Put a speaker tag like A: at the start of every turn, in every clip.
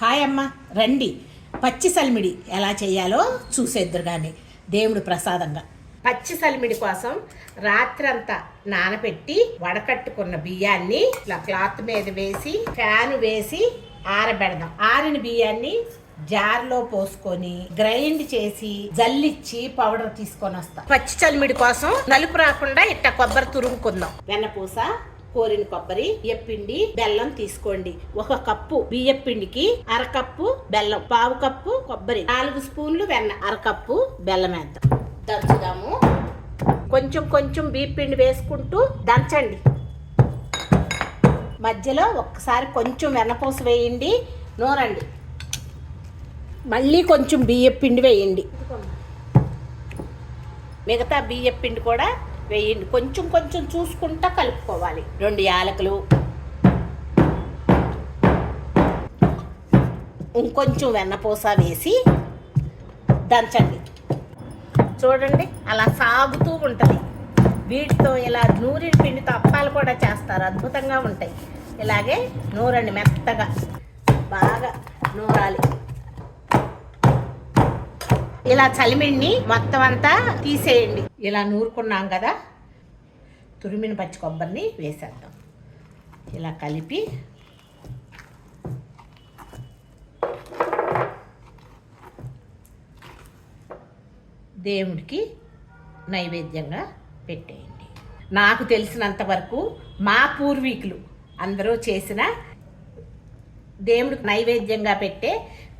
A: Hi అమ్మ రండి. పచ్చి సలిమిడి ఎలా చేయాలో చూసేద్దరు కానీ దేవుడు ప్రసాదంగా. పచ్చి సలిమిడి కోసం రాత్రంతా నానబెట్టి వడకట్టుకున్న బియ్యాన్ని ఇలా క్లాత్ మీద వేసి ఫ్యాన్ వేసి ఆరబెడదాం. ఆరిన బియ్యాన్ని జార్లో పోసుకొని గ్రైండ్ చేసి జల్లిచ్చి పౌడర్ తీసుకొని వస్తాం. పచ్చి చలిమిడి కోసం నలుపు రాకుండా ఇట్ట కొబ్బరి తురుముకుందాం. వెన్నపూస కోరిన కొబ్బరి బియ్యపిండి బెల్లం తీసుకోండి. ఒక కప్పు బియ్యపిండికి అరకప్పు బెల్లం పావు కప్పు కొబ్బరి నాలుగు స్పూన్లు వెన్న అరకప్పు బెల్లం వేద్దాం. దంచుదాము. కొంచెం కొంచెం బియ్యపిండి వేసుకుంటూ దంచండి. మధ్యలో ఒక్కసారి కొంచెం వెన్నపూస వేయండి నూరండి. మళ్ళీ కొంచెం బియ్యపిండి వేయండి. మిగతా బియ్యపిండి కూడా వేయండి కొంచెం కొంచెం చూసుకుంటా కలుపుకోవాలి. రెండు యాలకులు. ఇంకొంచెం వెన్నపూస వేసి దంచండి. చూడండి అలా సాగుతూ ఉంటుంది. వీటితో ఇలా నూరి పిండితో అప్పాలు కూడా చేస్తారు. అద్భుతంగా ఉంటాయి. ఇలాగే నూరండి మెత్తగా. బాగా నూరాలి. ఇలా చలిమిడిని మొత్తం అంతా తీసేయండి. ఇలా నూరుకున్నాం కదా తురిమిన పచ్చి కొబ్బరిని వేసేద్దాం. ఇలా కలిపి దేవుడికి నైవేద్యంగా పెట్టేయండి. నాకు తెలిసినంత వరకు మా పూర్వీకులు అందరూ చేసిన దేవుడికి నైవేద్యంగా పెట్టే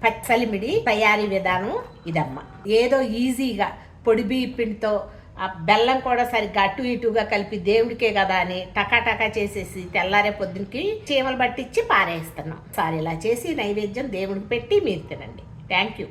A: పచ్చలిమిడి తయారీ విధానం ఇదమ్మ. ఏదో ఈజీగా పొడి బియ్యపిండితో ఆ బెల్లం కూడా సరిగ్గా అటు ఇటుగా కలిపి దేవుడికే కదా అని టకాటకా చేసేసి తెల్లారే పొద్దునకి చీమలు పట్టించి పారేస్తున్నాం. సార్ ఇలా చేసి నైవేద్యం దేవుడికి పెట్టి మీరు తినండి. Thank you